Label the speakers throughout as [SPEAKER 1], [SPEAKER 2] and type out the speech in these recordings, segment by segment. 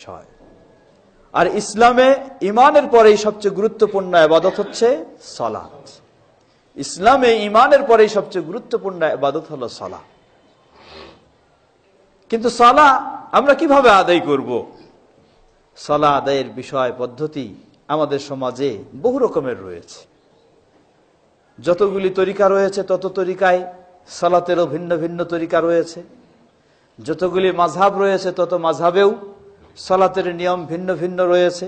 [SPEAKER 1] বিষয় আর ইসলামে ইমানের পরেই সবচেয়ে গুরুত্বপূর্ণ আবাদত হচ্ছে সলাৎ। ইসলামে ইমানের পরেই সবচেয়ে গুরুত্বপূর্ণ আবাদত হলো সলা কিন্তু সলা আমরা কীভাবে আদায় করব? সলা আদায়ের বিষয়, পদ্ধতি আমাদের সমাজে বহু রকমের রয়েছে। যতগুলি তরিকা রয়েছে, তত তরিকায় সালাতেরও ভিন্ন ভিন্ন তরিকা রয়েছে। যতগুলি মাঝাব রয়েছে, তত মাঝহাবেও সালাতের নিয়ম ভিন্ন ভিন্ন রয়েছে।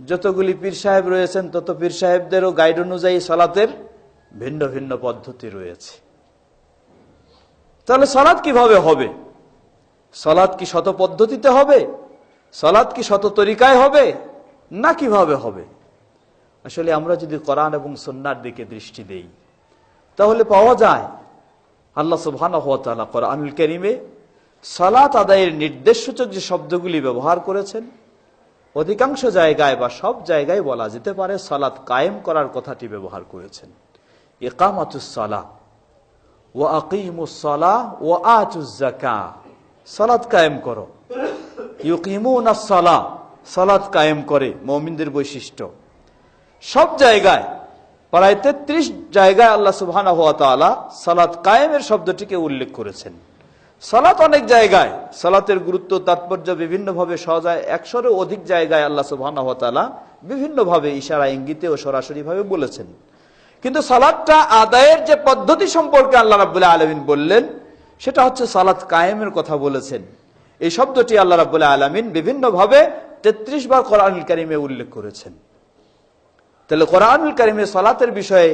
[SPEAKER 1] যতগুলি পীর সাহেব রয়েছেন, তত পীর সাহেবদেরও গাইড অনুযায়ী সলাতের ভিন্ন ভিন্ন পদ্ধতি রয়েছে। তাহলে সালাদ কীভাবে হবে? সালাদ কি শত পদ্ধতিতে হবে? সালাদ কি শত তরিকায় হবে? না কীভাবে হবে? আসলে আমরা যদি কোরআন এবং সন্ন্যার দিকে দৃষ্টি দেই, তাহলে পাওয়া যায়, আল্লাহ সুবহান কোরআনুল করিমে সালাত আদায়ের নির্দেশসূচক যে শব্দগুলি ব্যবহার করেছেন, অধিকাংশ জায়গায় বা সব জায়গায় বলা যেতে পারে সালাত কায়েম করার কথাটি ব্যবহার করেছেন। ইকামাতুসালা ও আকিমুসলা ও আচুজাকা সালাত কায়েম করো। ইউকিমুনা সালা সালাত কায়েম করে, মমিনদের বৈশিষ্ট্য। সব জায়গায়, প্রায় তেত্রিশ জায়গায় আল্লাহ তালা সালাত কায়েমের শব্দটিকে উল্লেখ করেছেন। সালাত অনেক জায়গায়, সালাতের গুরুত্ব, তাৎপর্য বিভিন্নভাবে সহজায় একশোরও অধিক জায়গায় আল্লাহ সুবহানা হওয়া তালা বিভিন্নভাবে ইশারা ইঙ্গিতে ও সরাসরি ভাবে বলেছেন। কিন্তু সালাদটা আদায়ের যে পদ্ধতি সম্পর্কে আল্লাহ রাবুল্লাহ আলমিন বললেন, সেটা হচ্ছে সালাত কায়েমের কথা বলেছেন। এই শব্দটি আল্লাহ রাবুল্লাহ আলমিন বিভিন্নভাবে তেত্রিশ বার কোরআনুল কারিমে উল্লেখ করেছেন। তাহলে কোরআনুল কারিমে সালাতের বিষয়ে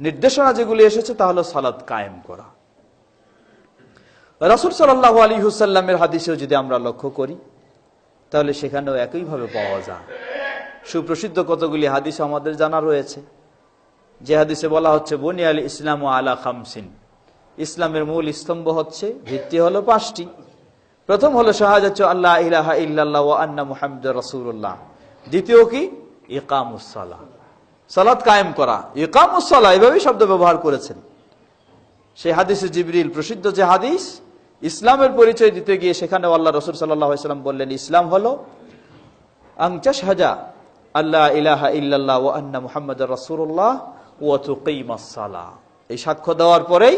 [SPEAKER 1] নির্দেশনা যেগুলি এসেছে, তা হলো সালাত কায়েম করা। রাসুল সাল্লাহ আলী হুসাল্লামের হাদিসেও যদি আমরা লক্ষ্য করি, তাহলে সেখানেও একইভাবে পাওয়া যায়। সুপ্রসিদ্ধ কতগুলি হাদিস আমাদের জানা রয়েছে। যে হাদিসে বলা হচ্ছে বনি আলী ইসলাম ও আলা খামসিন। ইসলামের মূল স্তম্ভ হচ্ছে, ভিত্তি হলো পাঁচটি। প্রথম হলো শাহাজ আল্লাহ ইলাহা ইল্লাল্লাহ ও আন্না মুহাম্মদ রসুল্লাহ দ্বিতীয় কি? ইকামুসালা সালাত কায়েম করা। ইকামুসালা এভাবেই শব্দ ব্যবহার করেছেন। সেই হাদিসে জিবরিল, প্রসিদ্ধ যে হাদিস ইসলামের পরিচয় দিতে গিয়ে সেখানে আল্লাহ রসুল সাল্লাম বললেন, ইসলাম হলো আংচাস হাজা আল্লাহ ইলাহা ইল্লাল্লাহ ও আন্না মুহাম্মদ রসুল্লাহ ও এই সাক্ষ্য দেওয়ার পরেই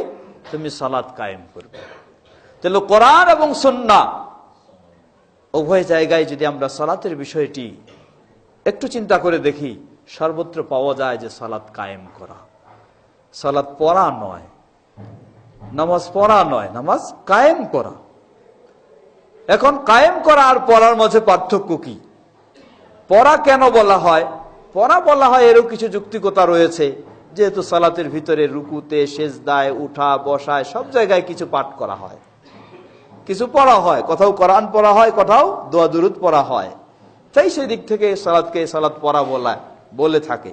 [SPEAKER 1] তুমি সালাত কায়েম করবে। তাহলে কোরআন এবং সন্না উভয় জায়গায় যদি আমরা সালাতের বিষয়টি একটু চিন্তা করে দেখি, সর্বত্র পাওয়া যায় যে সালাত কায়েম করা। সালাত পড়া নয় নামাজ পড়া নয়, নামাজ কায়েম করা। এখন কায়েম করা আর পড়ার মাঝে পার্থক্য কি? পড়া কেন বলা হয়? পড়া বলা হয় এরও কিছু যুক্তিকতা রয়েছে, যেহেতু সালাতের ভিতরে রুকুতে, সেজদায়, উঠা, বসায়, সব জায়গায় কিছু পাঠ করা হয়। কিছু পড়া হয়, কোথাও কোরআন পড়া হয়, কোথাও দোয়া দুরুদ পড়া হয়। তাই সেই দিক থেকে সালাদকে সালাদ পড়া বলা, বলে থাকে।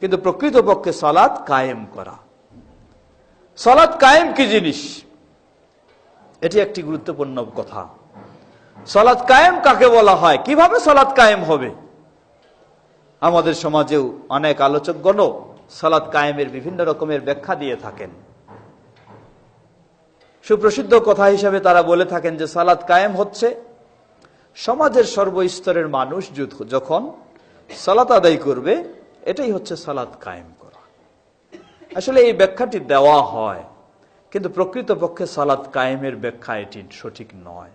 [SPEAKER 1] কিন্তু প্রকৃতপক্ষে সালাদ কায়েম করা। সালাদ কায়েম কি জিনিস? এটি একটি গুরুত্বপূর্ণ কথা। সালাদ কায়েম কাকে বলা হয়? কীভাবে সালাদ কায়েম হবে? আমাদের সমাজেও অনেক আলোচকগণও সালাদ কায়েমের বিভিন্ন রকমের ব্যাখ্যা দিয়ে থাকেন। সুপ্রসিদ্ধ কথা হিসাবে তারা বলে থাকেন যে সালাদ কায়েম হচ্ছে সমাজের সর্বস্তরের মানুষ যখন সালাত আদায় করবে, এটাই হচ্ছে সালাদ কায়েম। আসলে এই ব্যাখ্যাটি দেওয়া হয়, কিন্তু প্রকৃতপক্ষে সালাদ কায়েমের ব্যাখ্যা এটি সঠিক নয়।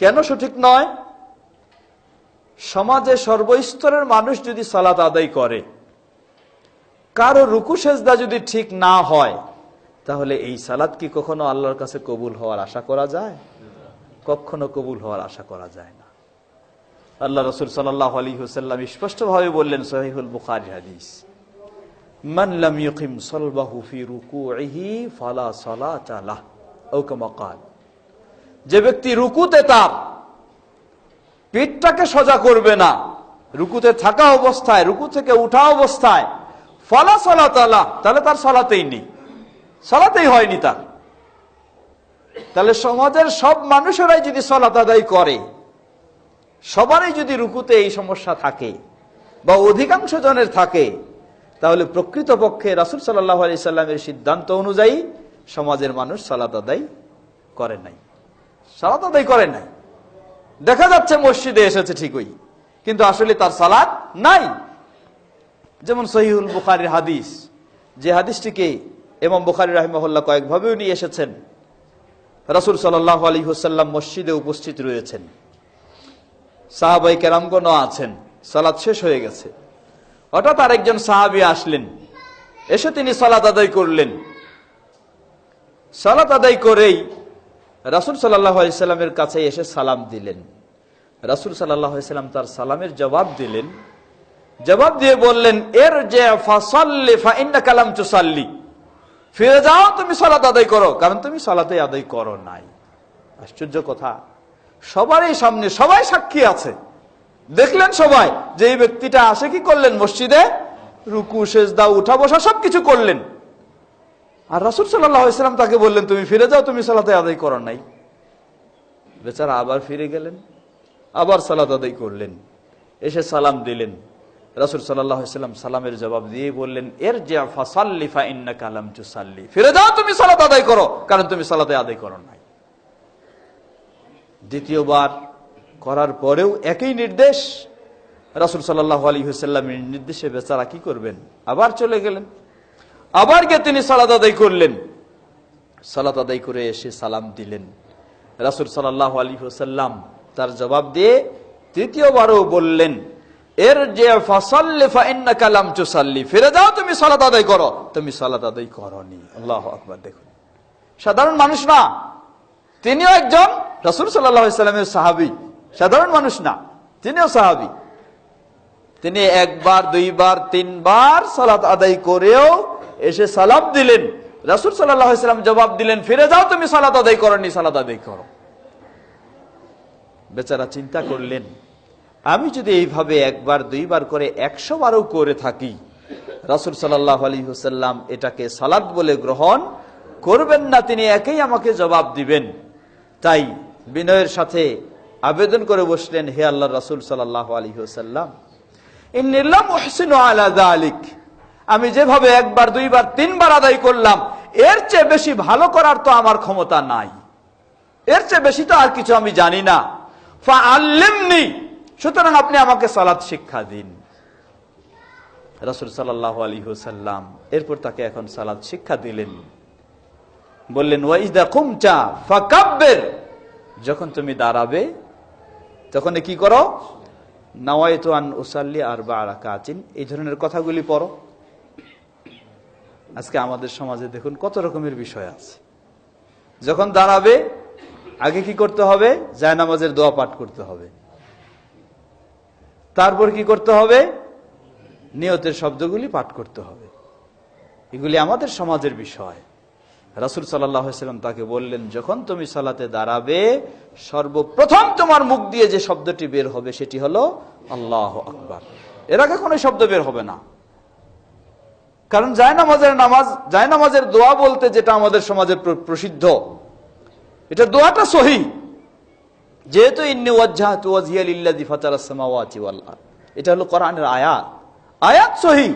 [SPEAKER 1] কেন সঠিক নয়? সমাজে সর্বস্তরের মানুষ যদি সালাত আদায় করে, কারও রুকু সেজদা যদি ঠিক না হয়, তাহলে এই সালাদ কি কখনো আল্লাহর কাছে কবুল হওয়ার আশা করা যায়? কখনো কবুল হওয়ার আশা করা যায় না। আল্লাহ রসুল সাল্লাহ আলী হুসাল্লাম স্পষ্টভাবে বললেন, সহিহুল বুখারি হাদিস। মান লাম ইউকিম সলবাহু ফি রুকুইহি ফালা সালাতা লাহ ও কামা ক্বাল যে ব্যক্তি রুকুতে তার পিঠটাকে সোজা করবে না, রুকুতে থাকা অবস্থায়, রুকু থেকে উঠা অবস্থায়, ফলা সালাত আল্লাহ, তাহলে তার সালাতেই নেই। সলাতেই হয়নি তার। তাহলে সমাজের সব মানুষেরাই যদি সলাত আদায় করে, সবারই যদি রুকুতে এই সমস্যা থাকে, বা অধিকাংশ জনের থাকে তাহলে প্রকৃতপক্ষে রাসুল সাল্লাহ আলি সাল্লামের সিদ্ধান্ত অনুযায়ী সমাজের মানুষ সালাত আদায় করে নাই। সালাত আদায় করে নাই। দেখা যাচ্ছে মসজিদে এসেছে ঠিকই, কিন্তু আসলে তার সালাদ নাই। যেমন সহিউল বুখারির হাদিস, যে হাদিসটিকে এমাম বুখারি রাহিমহল্লা কয়েকভাবে উনি এসেছেন। রাসুল সাল্লাহ আলী হুসাল্লাম মসজিদে উপস্থিত রয়েছেন। সাহাবাই কেরামগণ আছেন। সালাদ শেষ হয়ে গেছে। হঠাৎ আরেকজন সাহাবি আসলেন। এসে তিনি সালাত আদায় করলেন। সালাত আদায় করেই রাসুল সাল্লামের কাছে এসে সালাম দিলেন। রাসুল সাল্লাম তার সালামের জবাব দিলেন। জবাব দিয়ে বললেন এর যে ফাসাল্লি ফাইন্না কালাম চুসাল্লি ফিরে যাও, তুমি সালাত আদায় করো। কারণ তুমি সালাতে আদায় করো নাই। আশ্চর্য কথা। সবারই সামনে সবাই সাক্ষী আছে। দেখলেন সবাই যে এই ব্যক্তিটা আসে কি করলেন? মসজিদে রুকু, সেজদা, উঠা, বসা, সবকিছু করলেন। আর রাসুল সাল্লাম তাকে বললেন, তুমি ফিরে যাও, তুমি সালাতে আদায় করো নাই। বেচারা আবার ফিরে গেলেন, আবার সালাত আদায় করলেন, এসে সালাম দিলেন। রাসুল সাল্লাম সালামের জবাব দিয়ে বললেন এর চুসাল্লি ফিরে যাও, তুমি সালাত আদায় করো, কারণ তুমি সালাতে আদায় করো নাই। দ্বিতীয়বার করার পরেও একই নির্দেশ রাসুল সাল্লাহ আলী হুসাল্লামের নির্দেশে বেচারা কি করবেন? আবার চলে গেলেন। আবার গিয়ে তিনি সালাদ আদায় করলেন। সালাত আদায় করে এসে সালাম দিলেন। রাসুল সাল্লাহ আলী হুসাল্লাম তার জবাব দিয়ে তৃতীয়বারও বললেন এর যে ফাসাল্লি কালাম চুসাল্লি ফিরে যাও, তুমি সালাত আদায় করো। তুমি সালাত আদায় করনি। আল্লাহ আকবার, দেখুন। সাধারণ মানুষ না। তিনিও একজন রসুল সাল্লামের সাহাবি। সাধারণ মানুষ না, তিনিও সাহাবি। তিনি একবার, দুইবার, তিনবার সালাত আদায় করেও এসে সালাম দিলেন। রাসুল সাল্লাম জবাব দিলেন, ফিরে যাও তুমি সালাত আদায় করনি, সালাত আদায় করো। বেচারা চিন্তা করলেন, আমি যদি এইভাবে একবার, দুইবার করে একশো বারও করে থাকি, রাসুল সাল্লাহ আলী হুসাল্লাম এটাকে সালাদ বলে গ্রহণ করবেন না, তিনি একেই আমাকে জবাব দিবেন। তাই বিনয়ের সাথে আবেদন করে বসলেন, হে আল্লাহ রাসুল সাল্লাহ আলী হুসাল্লাম আমি যেভাবে একবার, দুইবার, তিনবার আদায় করলাম, এর চেয়ে বেশি ভালো করার তো আমার ক্ষমতা নাই। এর চেয়ে বেশি তো আর কিছু আমি জানি না। সুতরাং আপনি আমাকে সালাদ শিক্ষা দিন। রসুল সাল্লাহ আলী হুসাল্লাম এরপর তাকে এখন সালাদ শিক্ষা দিলেন। বললেন ওয়াইদা কুমচা ফাকাব্বের। যখন তুমি দাঁড়াবে তখন কি করো? নাওয়াইতো আন উসাল্লি আর বা কাচিন এই ধরনের কথাগুলি পড়ো। আজকে আমাদের সমাজে দেখুন কত রকমের বিষয় আছে। যখন দাঁড়াবে, আগে কি করতে হবে? জায়নামাজের দোয়া পাঠ করতে হবে। তারপর কি করতে হবে? নিয়তের শব্দগুলি পাঠ করতে হবে। এগুলি আমাদের সমাজের বিষয়। রাসুল সাল্লাম তাকে বললেন, যখন তুমি সালাতে দাঁড়াবে, সর্বপ্রথম তোমার মুখ দিয়ে যে শব্দটি বের হবে সেটি হলো আল্লাহ আকবার। এর আগে কোনো শব্দ বের হবে না। কারণ জায়নামাজের নামাজ, জায়নামাজের দোয়া বলতে যেটা আমাদের সমাজে প্রসিদ্ধ, এটা দোয়াটা সহি। যেহেতু এটা হলো কোরআনের আয়াত। আয়াত সহি।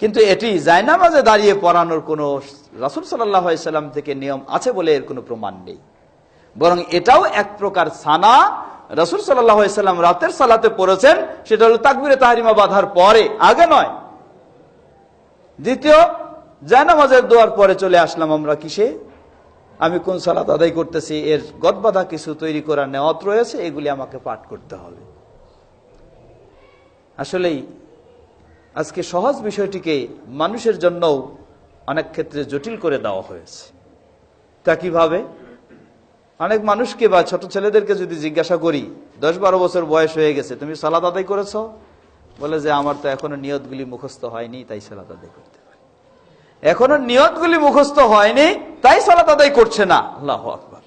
[SPEAKER 1] কিন্তু এটি জায়নামাজে দাঁড়িয়ে পড়ানোর কোন রাসুল সাল্লাম থেকে নিয়ম আছে বলে এর কোনো প্রমাণ নেই। বরং এটাও এক প্রকার সানা। রসুল সাল্লাম রাতের সালাতে পড়েছেন, সেটা হলো তাকবিরে তাহারিমা বাঁধার পরে, আগে নয়। দ্বিতীয়, জায়নামাজের দোয়ার পরে চলে আসলাম আমরা কিসে? আমি কোন সালাত আদায় করতেছি, এর গদবাধা কিছু তৈরি করার নেওয়াত রয়েছে, এগুলি আমাকে পাঠ করতে হবে। আসলেই আজকে সহজ বিষয়টিকে মানুষের জন্যও অনেক ক্ষেত্রে জটিল করে দেওয়া হয়েছে। তা কীভাবে? অনেক মানুষকে বা ছোট ছেলেদেরকে যদি জিজ্ঞাসা করি দশ বারো বছর বয়স হয়ে গেছে, তুমি সালাদ আদায় করেছ? বলে যে, আমার তো এখনও নিয়তগুলি মুখস্থ হয়নি, তাই সালাদ আদায় করতে পারি এখনও নিয়তগুলি মুখস্থ হয়নি, তাই সালাদ আদায় করছে না। আল্লাহ আকবর।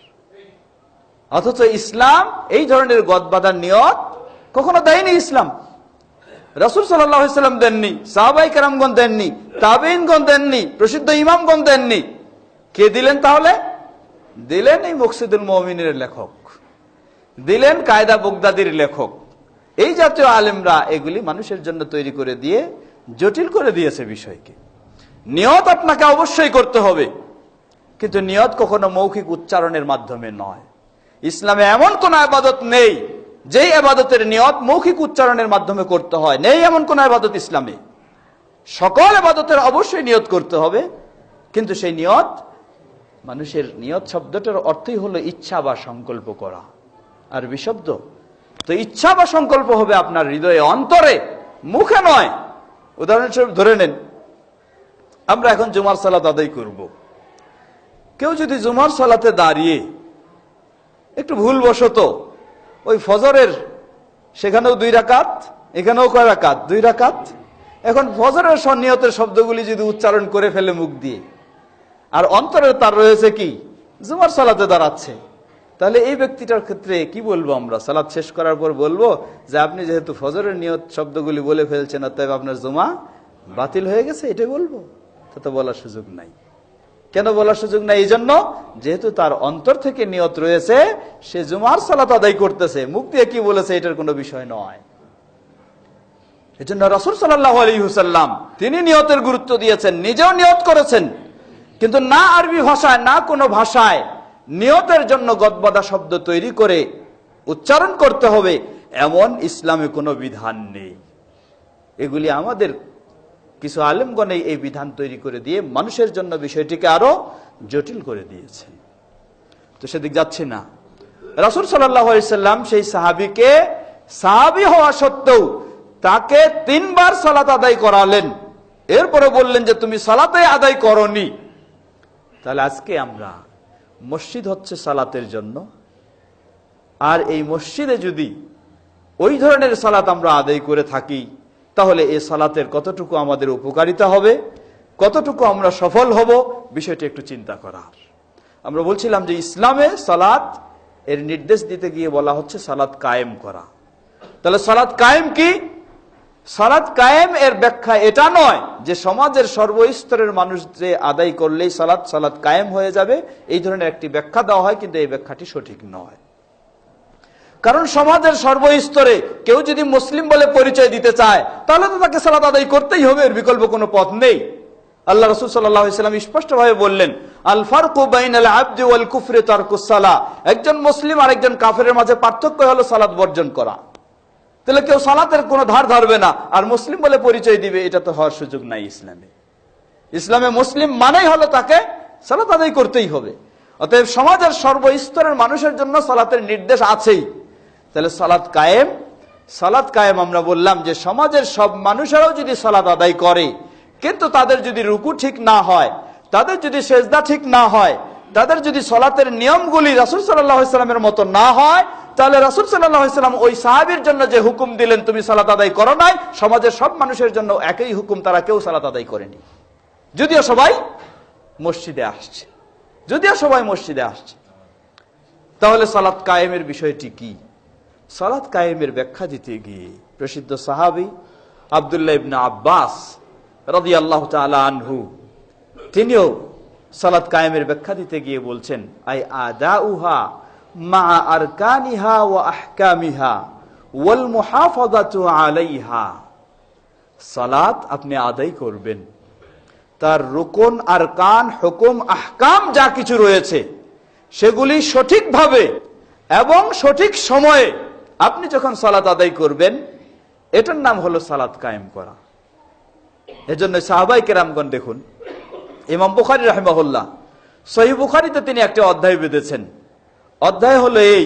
[SPEAKER 1] অথচ ইসলাম এই ধরনের গদবাদার নিয়ত কখনো দেয়নি ইসলাম। রসুল সাল্লাম দেননি, সাহাবাই কারামগণ দেননি তাবিনগণ দেননি, প্রসিদ্ধ ইমামগণ দেননি। কে দিলেন তাহলে? দিলেন এই মকসিদুল মমিনের লেখক। দিলেন কায়দা বগদাদির লেখক। এই জাতীয় আলেমরা এগুলি মানুষের জন্য তৈরি করে দিয়ে, জটিল করে দিয়েছে বিষয়কে। নিয়ত আপনাকে অবশ্যই করতে হবে। কিন্তু নিয়ত কখনো মৌখিক উচ্চারণের মাধ্যমে নয়। ইসলামে এমন কোন আবাদত নেই যেই আবাদতের নিয়ত মৌখিক উচ্চারণের মাধ্যমে করতে হয়, নেই এমন কোন আবাদত ইসলামে। সকল আবাদতের অবশ্যই নিয়ত করতে হবে, কিন্তু সেই নিয়ত, মানুষের নিয়ত শব্দটার অর্থই হলো ইচ্ছা বা সংকল্প করা। আর বিশব্দ, তো ইচ্ছা বা সংকল্প হবে আপনার হৃদয়ে, অন্তরে, মুখে নয়। উদাহরণস্বরূপ ধরে নেন, আমরা এখন জুমার সালাত আদায় করব। কেউ যদি জুমার সালাতে দাঁড়িয়ে একটু ভুলবশত ওই ফজরের, সেখানেও দুই রাকাত, এখানেও কয় রাকাত? দুই রাকাত। এখন ফজরের সন্নিহতের শব্দগুলি যদি উচ্চারণ করে ফেলে মুখ দিয়ে। আর অন্তরে তার রয়েছে কি? জুমার সালাতে দাঁড়াচ্ছে। তাহলে এই ব্যক্তিটার ক্ষেত্রে কি বলব আমরা? সালাদ শেষ করার পর বলব যে আপনি যেহেতু ফজরের নিয়ত শব্দগুলি বলে ফেলছেন, অতএব আপনার জমা বাতিল হয়ে গেছে, এটাই বলব। তা তো বলার সুযোগ নাই। কেন বলার সুযোগ নাই? এই জন্য যেহেতু তার অন্তর থেকে নিয়ত রয়েছে, সে জুমার সালাত আদায় করতেছে। দিয়ে কি বলেছে এটার কোনো বিষয় নয়। এজন্য রসুল সাল্লাহ আলী হুসাল্লাম তিনি নিয়তের গুরুত্ব দিয়েছেন, নিজেও নিয়ত করেছেন। কিন্তু না আরবি ভাষায়, না কোনো ভাষায় নিয়তের জন্য গদবাদা শব্দ তৈরি করে উচ্চারণ করতে হবে, এমন ইসলামে কোনো বিধান নেই। এগুলি আমাদের কিছু আলেমগণে এই বিধান তৈরি করে দিয়ে মানুষের জন্য বিষয়টিকে আরও জটিল করে দিয়েছেন তো সেদিক যাচ্ছে না। রসুল সাল্লাম সেই সাহাবিকে সাহাবি হওয়া সত্ত্বেও তাকে তিনবার সালাত আদায় করালেন। এরপরে বললেন যে, তুমি সালাতে আদায় করনি। তাহলে আজকে আমরা মসজিদ হচ্ছে সালাতের জন্য। আর এই মসজিদে যদি ওই ধরনের সালাত আমরা আদায় করে থাকি তাহলে এই সালাতের কতটুকু আমাদের উপকারিতা হবে? কতটুকু আমরা সফল হব? বিষয়টি একটু চিন্তা করার। আমরা বলছিলাম যে ইসলামে সালাত, এর নির্দেশ দিতে গিয়ে বলা হচ্ছে সালাত কায়েম করা। তাহলে সালাত কায়েম কি? সালাত কায়েম এর ব্যাখ্যা এটা নয় যে সমাজের সর্বস্তরের মানুষ যে আদায় করলেই সালাত সালাত কায়েম হয়ে যাবে। এই ধরনের একটি ব্যাখ্যা দেওয়া হয়, কিন্তু এই ব্যাখ্যাটি সঠিক নয়। কারণ সমাজের সর্বস্তরে কেউ যদি মুসলিম বলে পরিচয় দিতে চায়, তাহলে তো তাকে সালাত আদায় করতেই হবে, এর বিকল্প কোনো পথ নেই। আল্লাহ রসুল সাল্লাম স্পষ্টভাবে বললেন, আল ফারকুবাইন আল আব্দি ওয়াল কুফরে তারকুসালা একজন মুসলিম আর একজন কাফের মাঝে পার্থক্য হলো সালাত বর্জন করা। তাহলে কেউ সালাতের কোনো ধার ধরবে না, আর মুসলিম বলে পরিচয় দিবে, এটা তো হওয়ার সুযোগ নাই ইসলামে। ইসলামে মুসলিম মানেই হলো তাকে সালাত আদায় করতেই হবে। অতএব সমাজের সর্বস্তরের মানুষের জন্য সালাতের নির্দেশ আছেই। তাহলে সালাত কায়েম। সালাত কায়েম আমরা বললাম যে সমাজের সব মানুষেরাও যদি সালাদ আদায় করে, কিন্তু তাদের যদি রুকু ঠিক না হয়, তাদের যদি সেজদা ঠিক না হয়, তাদের যদি সলাতের নিয়মগুলি রাসুল সাল্লামের মতো না হয়, তাহলে রাসুল সাল্লাম ওই সাহাবির জন্য যে হুকুম দিলেন, তুমি সালাত আদায় করো নাই, সমাজের সব মানুষের জন্য একই হুকুম তারা কেউ সালাত আদায় করেনি। যদিও সবাই মসজিদে আসছে। যদিও সবাই মসজিদে আসছে। তাহলে সালাত কায়েমের বিষয়টি কি? সালাত কায়েমের ব্যাখ্যা দিতে গিয়ে প্রসিদ্ধ সাহাবি আবদুল্লাহ ইবনা আব্বাস রদি আল্লাহ আনহু, তিনিও সালাত কায়েমের ব্যাখ্যা দিতে গিয়ে বলছেন, আই আদা উহা মা আরকানিহা ও আহকামিহা ওয়াল মুহাফাযাতু আলাইহা। সালাত আপনি আদায় করবেন। তার রুকন আর কান হুকুম, আহকাম যা কিছু রয়েছে, সেগুলি সঠিকভাবে এবং সঠিক সময়ে আপনি যখন সালাত আদায় করবেন, এটার নাম হলো সালাত কায়েম করা। এজন্য সাহাবাই কেরামগণ দেখুন, ইমাম বুখারি রাহমাহুল্লাহ, সহি বুখারিতে তিনি একটা অধ্যায় বেঁধেছেন। অধ্যায় হলো এই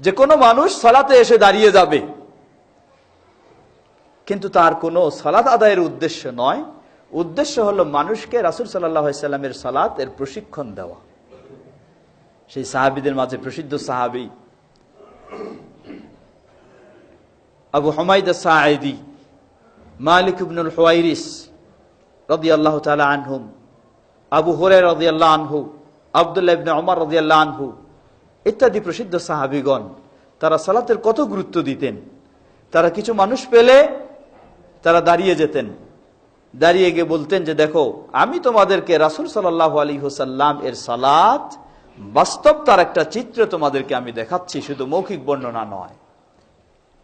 [SPEAKER 1] যে, কোনো মানুষ সালাতে এসে দাঁড়িয়ে যাবে, কিন্তু তার কোনো সালাত আদায়ের উদ্দেশ্য নয়। উদ্দেশ্য হলো মানুষকে রাসুল সাল্লামের সালাত এর প্রশিক্ষণ দেওয়া। সেই সাহাবিদের মাঝে প্রসিদ্ধ সাহাবি আবু হমাইদ সাঈদি মালিক ইবনুল হুয়াইরিস রদি আল্লাহ তালা আনহুম আবু হরে রদি আল্লাহ আনহু আবদুল্লাহ ইবনে অমর রদি আল্লাহ আনহু ইত্যাদি প্রসিদ্ধ সাহাবিগণ, তারা সালাতের কত গুরুত্ব দিতেন? তারা কিছু মানুষ পেলে তারা দাঁড়িয়ে যেতেন। দাঁড়িয়ে গিয়ে বলতেন যে, দেখো, আমি তোমাদেরকে রাসুল সাল্লাহ আলী হুসাল্লাম এর সালাত বাস্তব তার একটা চিত্র তোমাদেরকে আমি দেখাচ্ছি, শুধু মৌখিক বর্ণনা নয়।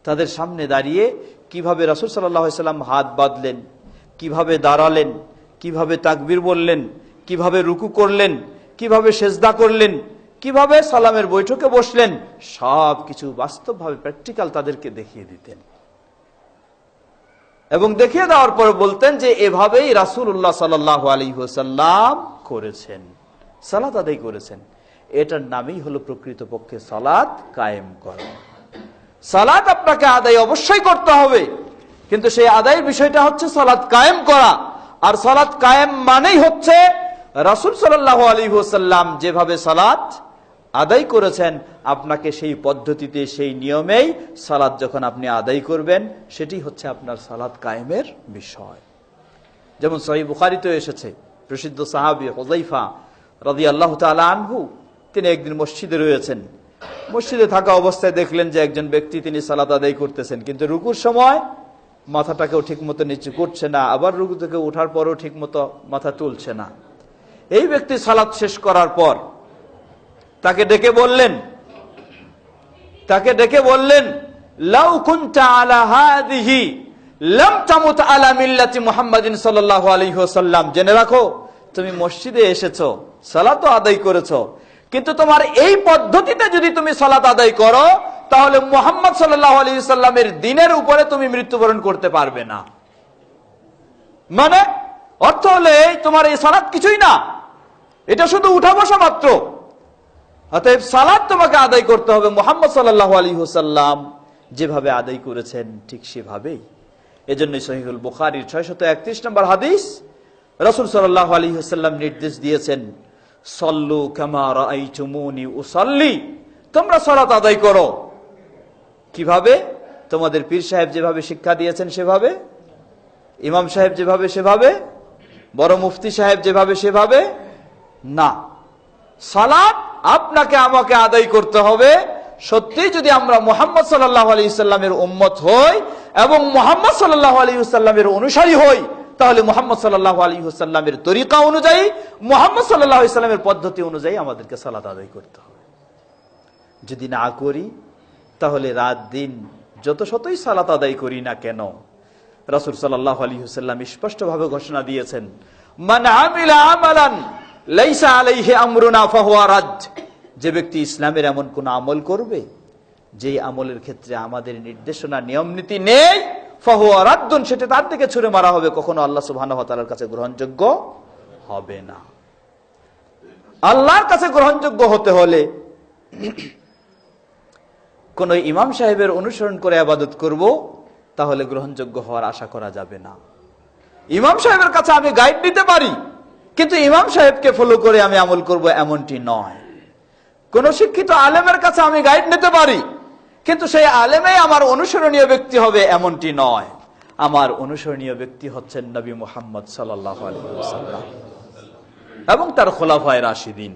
[SPEAKER 1] তাদের সামনে দাঁড়িয়ে কীভাবে রাসুল সাল্লাম হাত বাঁধলেন, কীভাবে দাঁড়ালেন, কীভাবে তাকবির বললেন, কীভাবে রুকু করলেন, কীভাবে সেজদা করলেন, কীভাবে সালামের বৈঠকে বসলেন সব কিছু বাস্তবভাবে প্র্যাকটিক্যাল তাদেরকে দেখিয়ে দিতেন। এবং দেখিয়ে দেওয়ার পর বলতেন যে এভাবেই রাসুল্লাহ সাল্লাহ আলী হোসাল্লাম করেছেন, সালাত আদায় করেছেন। এটার নামই হলো প্রকৃতপক্ষে সালাত কায়েম করা। সালাত আপনাকে আদায় অবশ্যই করতে হবে। কিন্তু সেই আদায়ের বিষয়টা হচ্ছে সালাত কায়েম করা। আর সালাত কায়েম মানেই হচ্ছে রাসুল সাল্লাহ আলী হোসাল্লাম যেভাবে সালাত আদায় করেছেন, আপনাকে সেই পদ্ধতিতে, সেই নিয়মেই সালাদ যখন আপনি আদায় করবেন, সেটি হচ্ছে আপনার সালাদ কায়েমের বিষয়। যেমন সহি বুখারিতে এসেছে, প্রসিদ্ধ সাহাবি হজাইফা রাদি আল্লাহ আনহু, তিনি একদিন মসজিদে রয়েছেন। মসজিদে থাকা অবস্থায় দেখলেন যে একজন ব্যক্তি তিনি সালাদ আদায় করতেছেন, কিন্তু রুকুর সময় মাথাটাকেও ঠিক মতো নিচু করছে না, আবার রুকু থেকে ওঠার পরও ঠিক মতো মাথা তুলছে না। এই ব্যক্তি সালাদ শেষ করার পর তাকে ডেকে বললেন, তাকে ডেকে বললেন জেনে রাখো, তুমি মসজিদে এসেছ সালাত আদায় করেছ কিন্তু তোমার এই পদ্ধতিতে যদি তুমি সালাত আদায় করো, তাহলে মুহাম্মদ সাল্লাল্লাহু আলাইহি সাল্লামের দিনের উপরে তুমি মৃত্যুবরণ করতে পারবে না। মানে? অর্থ হলে তোমার এই সালাত কিছুই না। এটা শুধু উঠা বসা মাত্র। অতএব সালাদ তোমাকে আদায় করতে হবে মোহাম্মদ সাল্লাহ আলী হুসাল্লাম যেভাবে আদায় করেছেন ঠিক সেভাবেই। এজন্য সহিহুল বুখারির ছয়শত একত্রিশ নম্বর হাদিস, রসুল সাল্লাহ আলী হুসাল্লাম নির্দেশ দিয়েছেন সল্লু কামার আই চুমুনি উসল্লি। তোমরা সালাত আদায় করো। কীভাবে? তোমাদের পীর সাহেব যেভাবে শিক্ষা দিয়েছেন সেভাবে। ইমাম সাহেব যেভাবে সেভাবে। বড় মুফতি সাহেব যেভাবে সেভাবে। না। সালাত আপনাকে, আমাকে আদায় করতে হবে। সত্যি যদি আমরা মোহাম্মদ সাল্লাহ আলী ইসাল্লামের উম্মত হই এবং মোহাম্মদ সাল্লাহ আলী সাল্লামের অনুসারী হই তাহলে মোহাম্মদ সাল্লাহ আলী হুসাল্লামের তরিকা অনুযায়ী, মোহাম্মদ সাল্লাহ ইসলামের পদ্ধতি অনুযায়ী আমাদেরকে সালাত আদায় করতে হবে। যদি না করি, তাহলে রাত দিন যত শতই সালাত আদায় করি না কেন, রাসুল সাল্লাহ আলী হুসাল্লাম স্পষ্টভাবে ঘোষণা দিয়েছেন যে ব্যক্তি ইসলামের এমন কোন আমল করবে যে আমলের ক্ষেত্রে আমাদের নির্দেশনা, নিয়ম নীতি নেই ফাহুয়া রাদ্দুন, সেটা তার দিকে ছুড়ে মারা হবে, কখনো আল্লাহ ওয়া কাছে গ্রহণযোগ্য হবে না। আল্লাহর কাছে গ্রহণযোগ্য হতে হলে কোন ইমাম সাহেবের অনুসরণ করে আবাদত করব, তাহলে গ্রহণযোগ্য হওয়ার আশা করা যাবে না। ইমাম সাহেবের কাছে আমি গাইড নিতে পারি, কিন্তু ইমাম সাহেবকে ফলো করে আমি আমল করব এমনটি নয়। কোন শিক্ষিত আলেমের কাছে আমি গাইড নিতে পারি কিন্তু সেই আলেমে আমার অনুসরণীয় ব্যক্তি হবে এমনটি নয়। আমার অনুসরণীয় ব্যক্তি হচ্ছেন নবী মোহাম্মদ সাল্লাহ এবং তার খোলাফায় রাশিদিন।